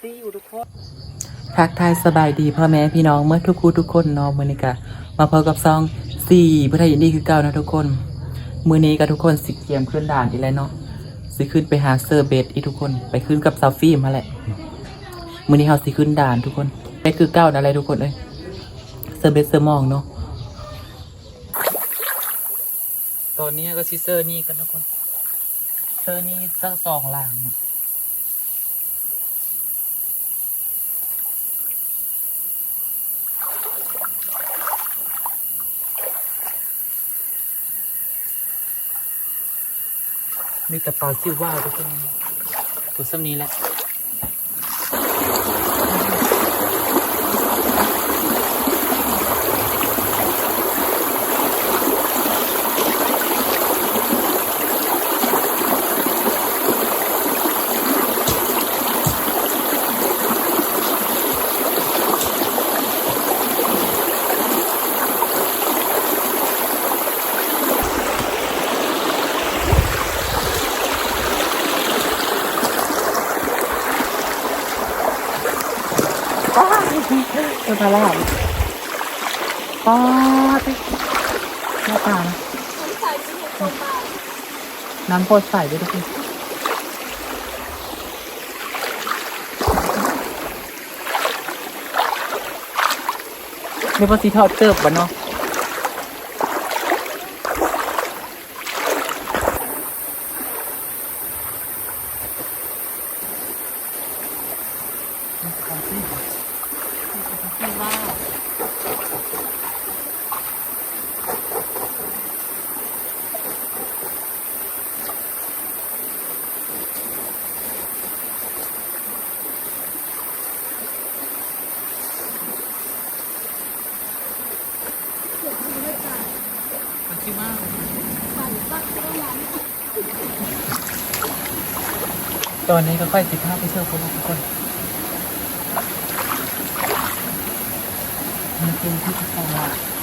ซี่อยู่ทุกคนทักทายสบายดีพ่อแม่พี่น้องเมื่อทุกคู่ทุกคนเนาะมือนี้กะมาพบกับซองสี่พุทธยินดีคือเก่านะทุกคน มือนี้กับทุกคนสิเกียมขึ้นด่านอีกแล้วเนาะสิขึ้นไปหาเซอร์เบตอีกทุกคนไปขึ้นกับซาฟี่มาแหละ มือนี้เราสิขึ้นด่านทุกคนไปคือเก้าอะไรทุกคนเลยเซอร์เบตเซอร์มองเนาะตอนนี้ก็ซิเซอร์นี่กันทุกคนเซอร์นี่สักสองหลัง มีแต่ปลาซิวว่าก็ตัวซ้ำนี้แหละ เจอปลาแล้วปลาดิหน้าตานะน้ำโพดใส่ด้วยทุกคนนี่พอสีทอดเติบวะเนาะ ตอนนี้ก็ค่อยสิบห้าไปเที่ยวคนทุกคนมันเป็นที่ที่ตลาด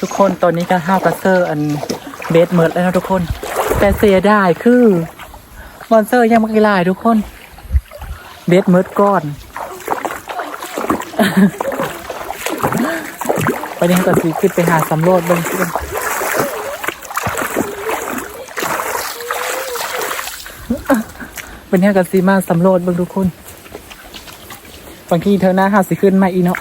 ทุกคนตอนนี้ก็ห้าวกัสเซอร์อันเบสเมิร์ดแล้วนะทุกคน แต่เสียดายคือมอนเซอร์ยังไม่กี่ลายทุกคน เบสเมิร์ดก้อนไปนี่ก็สีขึ้นไปหาสำรวจเบางทีเป็นเนี่ยกับซีมาสำรวจเบางทุกคนบางทีเธอหน้าหาสิขึ้นมาอีเนาะ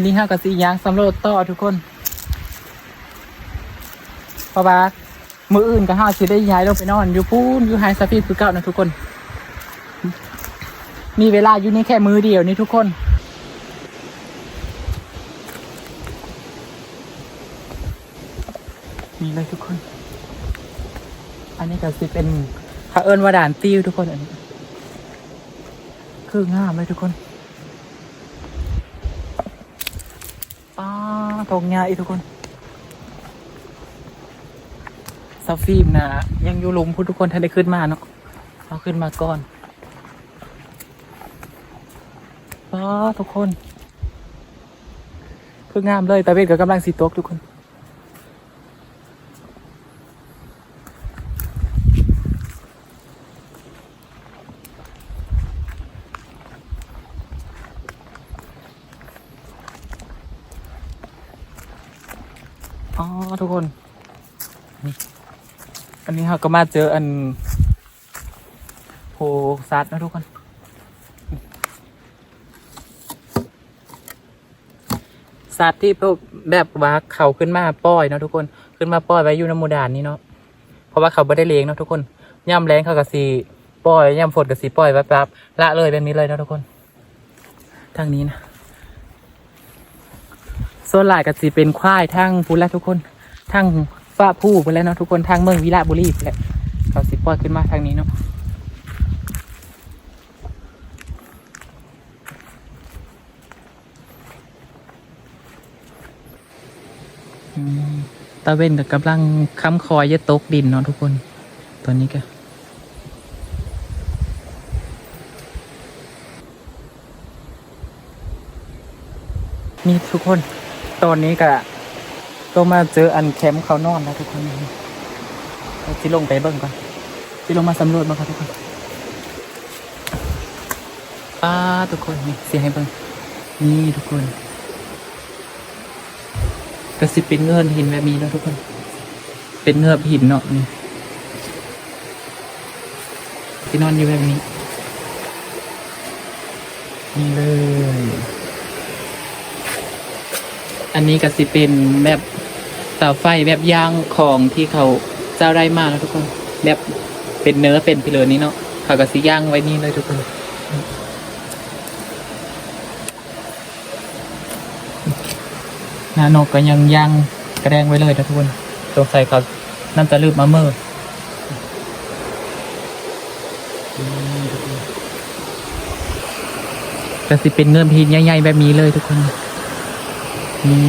วันนี้ห้ากับสียางสำรวจต่อทุกคนเพราะว่ามืออื่นก็ห้าสิได้ย้ายลงไปนอน อยู่พูนอยู่ไฮสปีดคือเก่านะทุกคน มีเวลาอยู่นี่แค่มือเดียวนี่ทุกคนมีเลยทุกคน อันนี้ก็สิเป็นพระเอิญวาด่านติ้วทุกคนอันนี้ คืองามเลยทุกคนป้า ทงยาอีทุกคนซาฟิมนะยังอยู่หลุมพุทุกคนท่านได้ขึ้นมาเนาะเอาขึ้นมาก่อนอ๋อทุกคน คืองามเลยตาเวทกับกำลังสีตกทุกคน อ๋อทุกคน อันนี้เราก็มาเจออันโพซัดนะทุกคน สัตว์ที่แบบว่าเขาขึ้นมาป้อยเนาะทุกคน ขึ้นมาป้อยไว้อยู่ในมูดานนี่เนาะ เพราะว่าเขาไม่ได้เลี้ยงเนาะทุกคนย่ำแรงเขากับสีป้อยย่ำฝนกับสีป้อยแป๊บๆละเลยแบบนี้เลยเนาะทุกคน ทางนี้นะ ส่วนหลายก็สิเป็นควายทั้งพูนและทุกคนทั้งฝ้าผู้พูนแล้วเนาะทุกคนทางเมืองวิระบุรีพูนแหละเขาสิปล่อยขึ้นมาทางนี้เนาะอืมตาเว้นกับกำลังค้ำคอยจะตกดินเนาะทุกคน ตอนนี้ก็นี่ทุกคน ตอนนี้ก็ต้องมาเจออันแคมป์เขานอนแล้วทุกคนเราจิลงไปเบิ่งก่อนจิลงมาสำรวจบ้างครับทุกคนป้าทุกคนนี่เสียให้เบิ่งนี่ทุกคนกระสิบเป็นเงินหินแบบนี้แล้วทุกคน เป็นเงือบหินเนาะนี่ที่นอนอยู่แบบนี้ นี่เลย อันนี้ก็สิเป็นแบบเสาไฟแบบย่างของที่เขาเจ้าได้มาแล้วทุกคน แบบเป็นเนื้อเป็นไปเลนี้เนาะเขาก็สิย่างไว้นี่เลยทุกคนนานกก็ยังย่างกระแดงไว้เลยนะทุกคนสงสัยเขาน่าจะลืมมาเมื่อก็สิเป็นเงื่อนพินใหญ่ๆแบบนี้เลยทุกคน นี่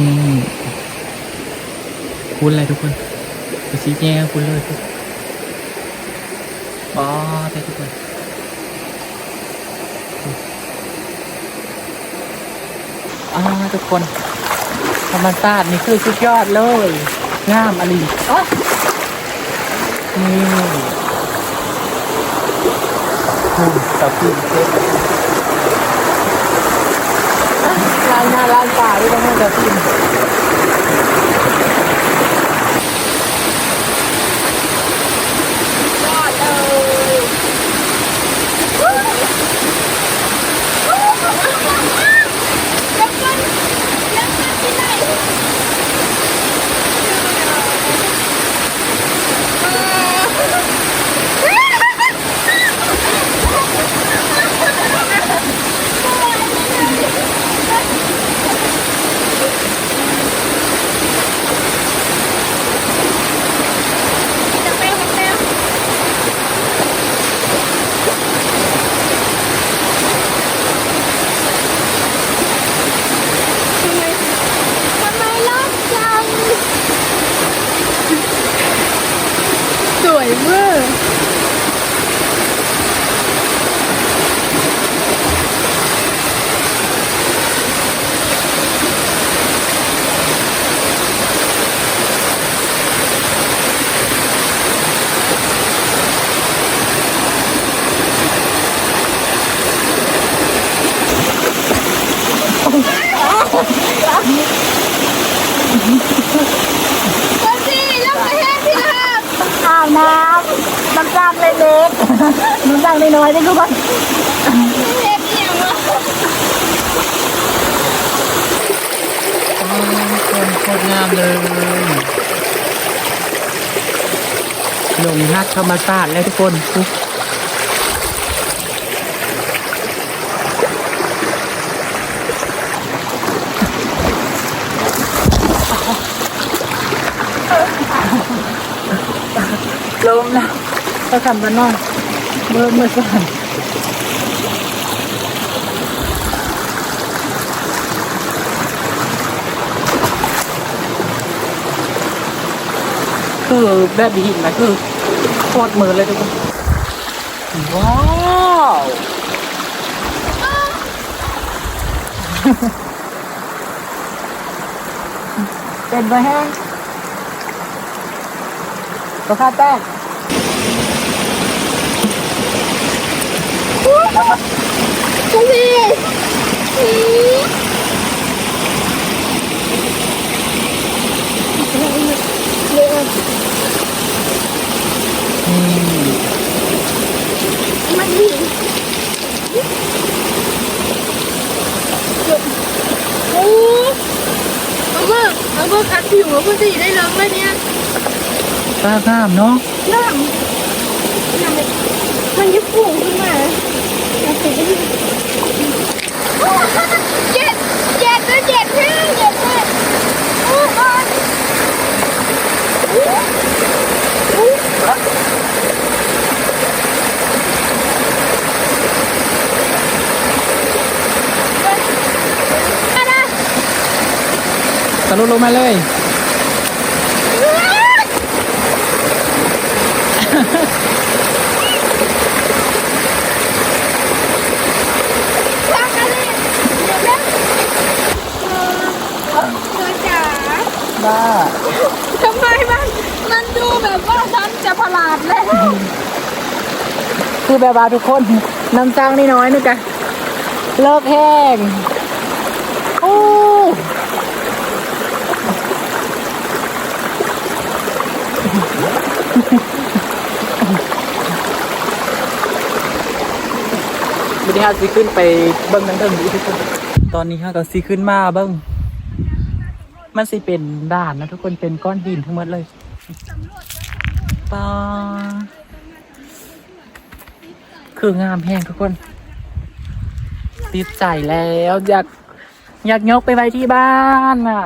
คุณอะไรทุกคนไปชี้แจงคุณเลยทุกอ๋อได้ทุกคนอ่าทุกคน ธรรมชาตินี่คือสุดยอดเลย งามอะไรอ๋อนี่คุณตะพีเทพ ล้างหน้าล้างตาด้วยต้องให้ตะพีทำไมรอบจัง สวยเวอร์ ก็สิแล้วไปแห้งพี่ครับอาบน้ำน้ำจ้างเล็กๆน้ำจ้างน้อยๆนี่ทุกคนเฮ็ดเอียงวะคนโคตรงามเลยหลงฮักธรรมศาตร์แล้วทุกคนปุ๊บลมนะ ก็ทำกันนอยเมื่อเมื่อสั่นคือแบบหินนะคือโคตรมือเลยทุกคนว้าวเป็นใบแห้งก็ค่าแป้ง คุณ พี่พี่เร็วมันดีโอ้เอาเบอร์เอาเบอร์คัดผิวเอาเบอร์สีได้เลยไหมเนี่ยตางามเนาะน้ำน้ำมันจะฟูขึ้นมา แล้วติดได้เจ็ดเจ็ดด้วยเจ็ดห้าเจ็ดห้าอู้อ่อนอู้อู้อะไรทะลุลงมาเลย วางกันเลยเดี๋ยวนะเออเธอจ๋า บ้าทำไมมันมันดูแบบว่าฉันจะประหลาดเลยคือแบบว่าทุกคนน้ำจ้างนี่น้อยนึกอะเลิกแห้งโอ้วันนี้ฮาซีขึ้นไปเบิ้งนังเทิงดูทุกคนตอนนี้ฮาก็ซีขึ้นมาเบิ้ง มันสิเป็นด่านนะทุกคนเป็นก้อนหินทั้งหมดเลยปาคืองามแห้งทุกคน ติดใจแล้ว อยาก อยากยกไปไว้ที่บ้านอะ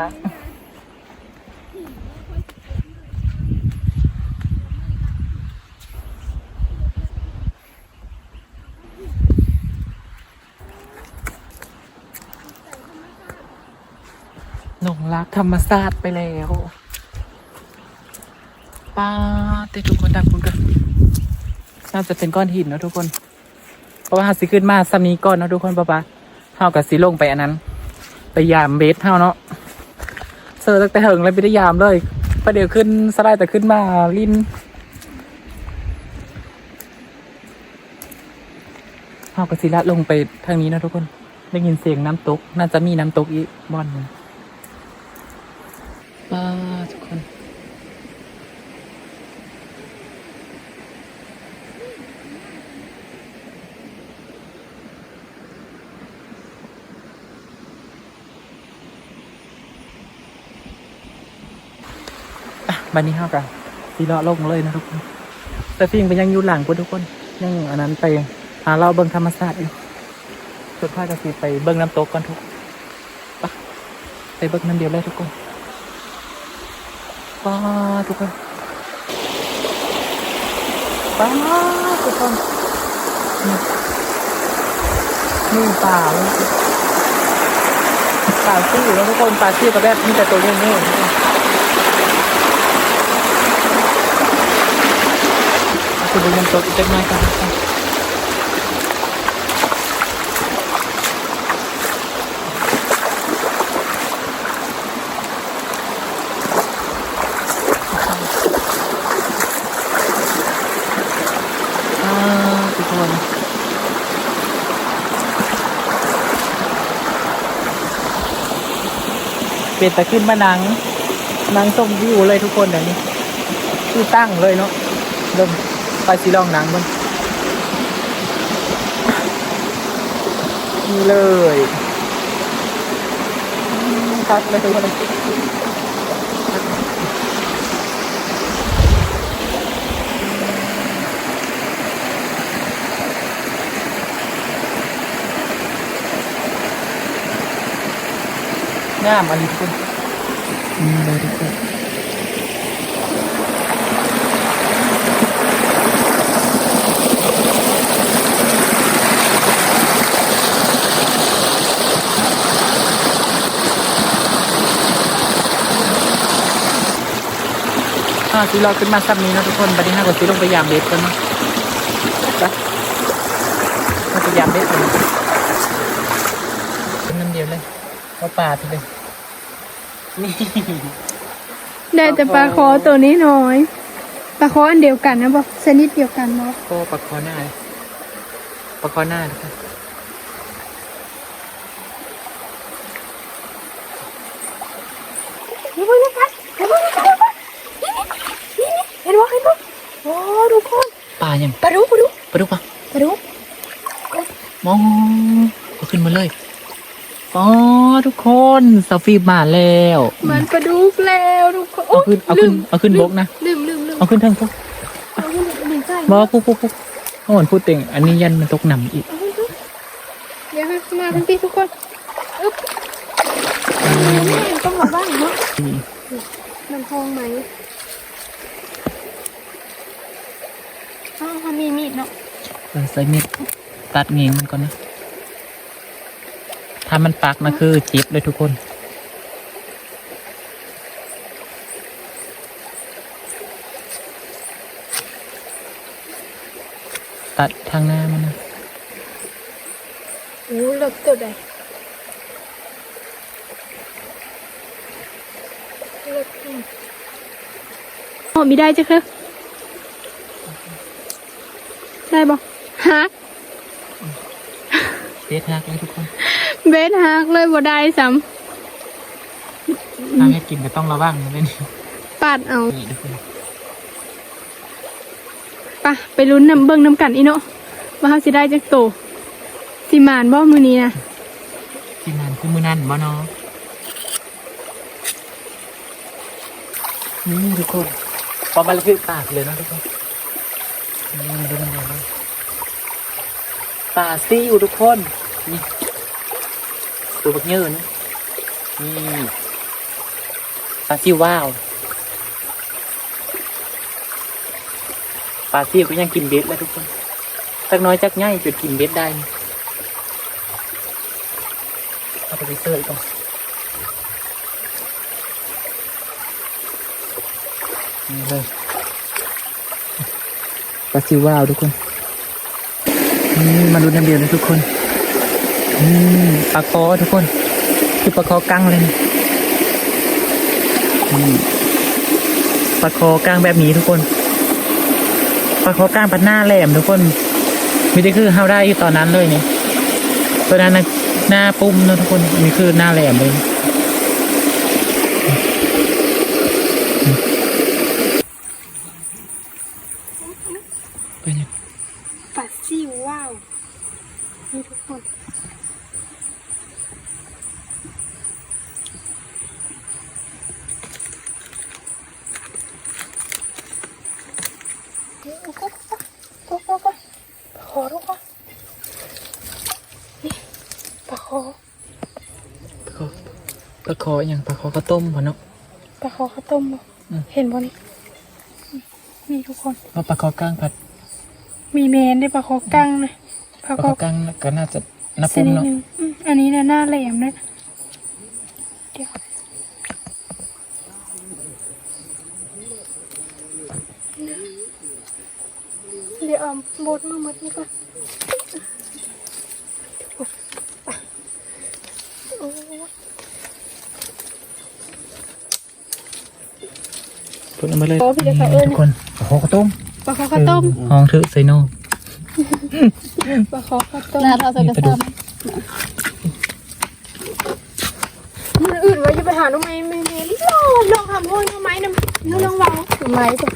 รักธรรมศาสตร์ไปแล้วป้าเต้ทุกคนดังคุณกันน่าจะเป็นก้อนหินเนะทุกคน เพราะว่าสิขึ้นมาซัมนี้ก่อนเนะทุกคนป้าป้าเฮากับสีลงไปอันนั้น ไปยามเบสเฮาเนาะเซอร์ตั้งแต่เหิงเลยไปได้ยามเลยประเดี๋ยวขึ้นสไลด์แต่ขึ้นมาลินเฮากับศิละลงไปทางนี้นะทุกคนได้ยินเสียงน้ำตก น่าจะมีน้ำตกอีกบ่อนหนึ่ง ป้าทุกคน อะบันนี้ห้ากันทีเลาะลงเลยนะทุกคน แต่ฟิงไปยังอยู่หลังกูทุกคน ยังอันนั้นไปหาเราเบิ่งธรรมศาสตร์อยู่สุดท้ายก็สิไปเบิ่งน้ำตกก่อนทุกไปไปเบิ่งน้ำเดียวเลยทุกคน ป้าทุกคนป้าทุกคนนี่นี่ป่าเลยป่าซี่อยู่แล้วทุกคนป่าซี่กับแบบมีแต่ตัวเงี้ยๆคือดูยังตัวอีกเล็กน้อยกันทุกคนป้าทุกคน เป็นตะขึ้นมานังนังส้มวิวเลยทุกคนเดี๋ยวนี้ที่ตั้งเลยเนาะเริ่มไปสีลองหนังมันนี่เลยครับเลยทุกคน งามอันนี้ทุกคนนี่เลยทุกคนอ่าสิเราขึ้นมาซับนี้นะทุกคนบัดนี้ห้าก็สิลงไปยามเบ็ดกันนะไปไปยามเบ็ดกันเนาะเป็นน้ำเดียวเลยเอาปลาทีเลย นี่ได้แต่ปลาคอตัวนี้น้อย ปลาคออันเดียวกันนะบอกชนิดเดียวกันเนาะโอ้ปลาคอหน้าเลยปลาคอหน้าทุกคนนี่เพิ่งนะคะเห็นบ่เห็นบ่เห็นบ่เห็นบ่โอ้ทุกคนปลายังปลาดุกปลาดุกปลาดุกปะปลาดุกมองเอาขึ้นมาเลยอ๋อ ทุกคนซาฟีมาแล้วมันปลาดุกแล้วทุกคนเอาขึ้นเอาขึ้นเอาขึ้นบกนะลืมลืมลืมเอาขึ้นทั้งทุกเอาขึ้นลืมใช่บอกว่าปุ๊บปุ๊บปุ๊บโอ้โหพูดเต็งอันนี้ยันมันตกหนำอีกเอาขึ้นทุกเดี๋ยวให้มาทันทีทุกคนอึ๊บต้องระวังเนาะนี่มันทองไหมอ้าวเขามีมีดเนาะเออใส่มีดตัดเงี้ยมันก่อนนะ ถ้ามันปักนะคือเจ็บเลยทุกคนตัดทางหน้ามันนะโอ้เลิกตัวใดเลิกอืมโอ้มีได้จ้ะครับได้บ่ฮักเด็ดหักเลยทุกคน เบสฮักเลยบ่ได้ซ้ถ้าให้กินก็ต้องระวังนะเลยนี่ำปัดเอานี่ทุกคนไปะไปลุ้นน้ำเบิ่งน้ำกันอีเนาะว่าเขาสิได้จักโตสิมานบ่มือนี้นะที่งานคือมือนั่นบ่เนาะนี่ทุกคนพอมันคือปากเลยนะทุกคนนี่มันดูมันดูมันป่าซี่อยู่ทุกคนนี่ ตัวบักเยอะนะนี่ปลาซิวว้าวปลาซิวก็ยังกินเบ็ดแล้วทุกคนจักน้อยจักง่ายจนกินเบ็ดได้เอาไปเสิร์ฟก่อนนี่เลยปลาซิวว้าวทุกคนนี่มาดูน้ำเดียวเลยทุกคน ปลาคอทุกคน คือปลาคอกั้งเลยนี่ปลาคอกั้งแบบนี้ทุกคนปลาคอกั้งปัดหน้าแหลมทุกคนมีได้คือเฮาได้อยู่ตอนนั้นเลยนี่ตอนนั้นหน้าปุ้มนะทุกคนนี่คือหน้าแหลมเลยเป็นยัง ปัดซี่ว้าวนี่ทุกคนโอ้โหโอ้โหโอ้โหขอทุกคนนี่ปลาคอ ปลาคอ ปลาคออย่างปลาคอข้าวต้มพอเนาะปลาคอข้าวต้มบ่อืมเห็นบ่นี่มีทุกคนเพราะปลาคอกั้งผัด มีแมนได้ปลาคอกั้งนะปปลาลาคคออกั้งก็น่าจะน้าชปุ้มนิดเนาะหนึ่งอืมอันนี้นะหน้าแหลมนะเดี๋ยวเดี๋ยวเอาบดมาหมดนี่ก่อนโอ้ย พูดมาเลยโอ้พี่เดี๋ยวเขาเอิ้นทุกคนปลาคอข้าวต้มปลาคอข้าวต้มห้องถือไซโนปลาคอข้าวต้มนี่ปลาดุกมันอื่นไว้จะไปหาน้องไม้ไม่เมลี่ลองลองทำโห้ยน้องไม้นะน้องลองวางน้องไม้จ้ะ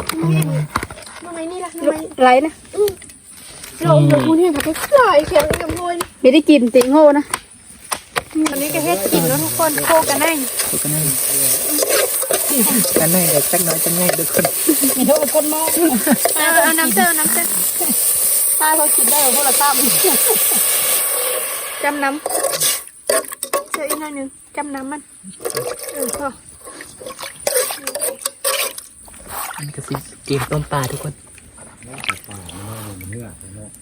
น้องไม้นี่ละน้องไม้ไรนะลองลองพูดให้เขาไปคลายเขียนกับโห้ยไม่ได้กินติงโหนะวันนี้ก็เฮ็ดกินแล้วทุกคนโคกันได้ตัวกันได้ กันได้แต่จักน้อยจังง่ายทุกคนมีโทษคนมองเอาเอาน้ำเจ้าน้ำเจ้าถ้าเขากินได้พวกเราตั้มจำน้ำเจ้าอีกหน่อยหนึงจำน้ำมันเออพออันนี้ก็สิเกมต้มปลาทุกคน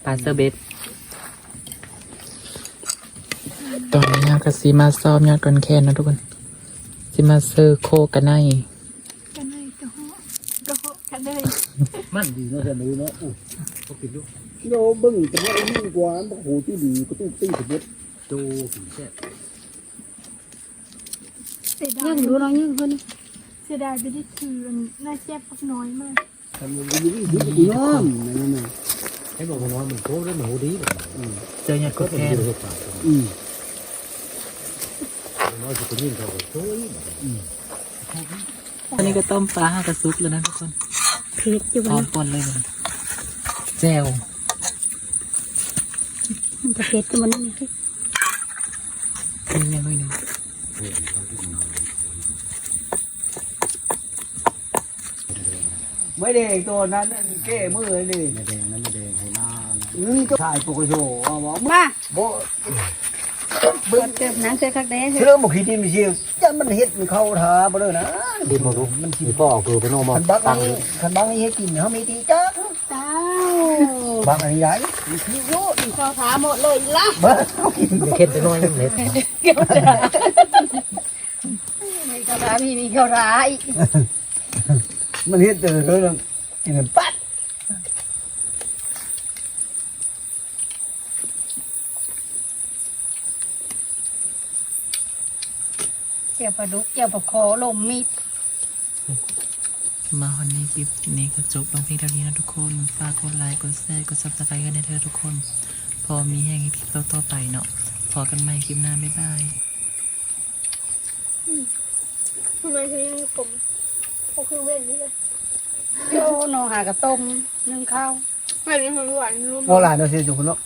ปลาเซอร์เบสตอนนี้ก็สิมาซ้อมยอดก่อนแคนนะทุกคน สิมาเซอร์โคกันไนกันเลยกระเหาะกระเหาะกันเลยมันดีเนาะจะรู้เนาะอู้ก็กินดูโยเบิ้งแต่ว่าไอ้นี่กว่าโอ้โหที่ดีก็ต้องตีสมมติโจกินแค่เสียดายยิ่งดูน้องยิ่งคนเสียดายไปที่คือมันน่าแซ่บพักน้อยมากทำมันดีดีดีน้อมนั่นน่ะให้บอกว่าน้อยมันโคตรแล้วหนูดีแบบอืมเจอยอดกก็ดเป็นแคน เรื่องต่างอืมน้อยจะเป็นยิ่งเขาโอ้ยอืมอันนี้ก็ต้มปลาห้ากระซุกแล้วนะทุกคนเผ็ดอยู่พร้อมปนเลยมันแจ่วมันจะเผ็ดอยู่มันนี่นี่ยังไม่หนึ่งไม่แดงตัวนั้นแก้มือนี่ไม่แดงนั้นไม่แดงให้หน้าอืมก็ถ่ายปกโชว์บอกมาโบ เบิดเติมน้ำใส่คักแด้เรื่องบอกขี้ดินไม่เชี่ยวยันมันเฮ็ดมันเข้าทาบ่เลยนะดินบ่รู้มันขี้พ่อคือไปโนมาคันบักนี่คันบักนี่เฮ็ดกินเฮามีตีจักเจ้าบักอันนี้ใหญ่มีขี้โยข้าวขาหมดเลยละเบ้อกินเค็ดไปหน่อยนึงเล็ดมีข้าวขามีมีข้าวขาอีกมันเฮ็ดเจอเลยกินปั๊ด จียวปลาดุกเจียวปลาคอลมมีดมาวันนี้คลิปนี้ก็จบลงเพียงเท่านี้นะทุกคนฝากกดไลค์กดแชร์กดซับสไครต์กันในเธอทุกคน พอมีแห้งให้คลิปต่อๆไปเนาะพอกันใหม่คลิปหน้าบ๊ายบายทำไมถึงผมเขาคือเว้นนี่เลยโยนอหากระต้มนึ่งข้าวเว้นนี่มันหวานนุ่มบ่หลายเนาะสิจุกเนาะ